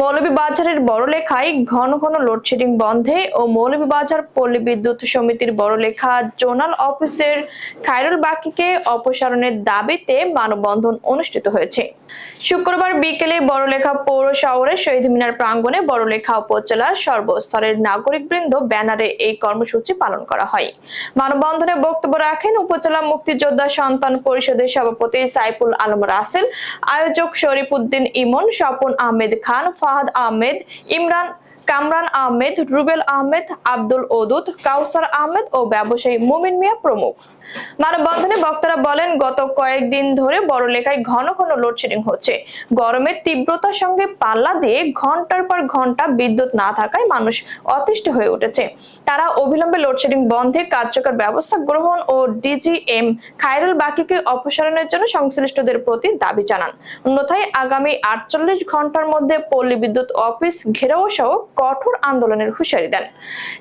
মৌলভীবাজারের বড়লেখায় ঘন ঘন লোডশেডিং বন্ধে ও মৌলভীবাজার পল্লী বিদ্যুৎ সমিতির বড়লেখা জোনাল অফিসের খায়রুল বাকিকে অপসারণের দাবিতে মানববন্ধন অনুষ্ঠিত হয়েছে। শুক্রবার বিকেলে বড়লেখা পৌর শহরের শহীদ মিনার প্রাঙ্গণে বড়লেখা উপজেলার সর্বস্তরের নাগরিকবৃন্দ ব্যানারে এই কর্মসূচি পালন করা হয়। মানববন্ধনে বক্তব্য রাখেন উপজেলা মুক্তিযোদ্ধা সন্তান পরিষদের সভাপতি সাইফুল আলম রাসেল, আয়োজক শরীফ উদ্দিন ইমন, স্বপন আহমেদ খান ফাহাদ আহমেদ ইমরান কামরান আহমেদ, রুবেল আহমেদ, আব্দুল ওদুদ, কাউসার আহমেদ ও ব্যবসায়ী মুমিন মিয়া প্রমুখ। মানববন্ধনে বক্তারা বলেন, গত কয়েকদিন ধরে বড়লেখায় ঘন ঘন লোডশেডিং হচ্ছে। গরমের তীব্রতার সঙ্গে পাল্লা দিয়ে ঘণ্টার পর ঘণ্টা বিদ্যুৎ না থাকায় মানুষ অতিষ্ঠ হয়ে উঠেছে। তারা অবিলম্বে লোডশেডিং বন্ধে কার্যকর ব্যবস্থা গ্রহণ ও ডিজিএম খায়রুল বাকিকে অপসারণের জন্য সংশ্লিষ্টদের প্রতি দাবি জানান। অন্যথায় আগামী আটচল্লিশ ঘণ্টার মধ্যে পল্লী বিদ্যুৎ অফিস ঘেরাও সহ কঠোর আন্দোলনের হুঁশিয়ারি দেন।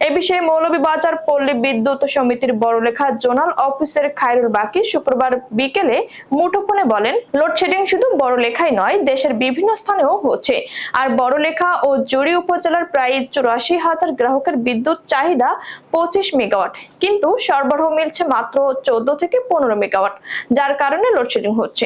এ বিষয়ে মৌলভীবাজার পল্লী বিদ্যুৎ সমিতির বড়লেখা জোনাল অফিসের খায়রুল বাকি শুক্রবার বিকেলে মুঠোফোনে বলেন, লোডশেডিং শুধু বড়লেখায় নয়, দেশের বিভিন্ন স্থানেও হচ্ছে। আর বড়লেখা ও জুড়ি উপজেলার প্রায় চুরাশি হাজার গ্রাহকের বিদ্যুৎ চাহিদা পঁচিশ মেগাওয়াট, কিন্তু সরবরাহ মিলছে মাত্র চোদ্দ থেকে পনেরো মেগাওয়াট, যার কারণে লোডশেডিং হচ্ছে।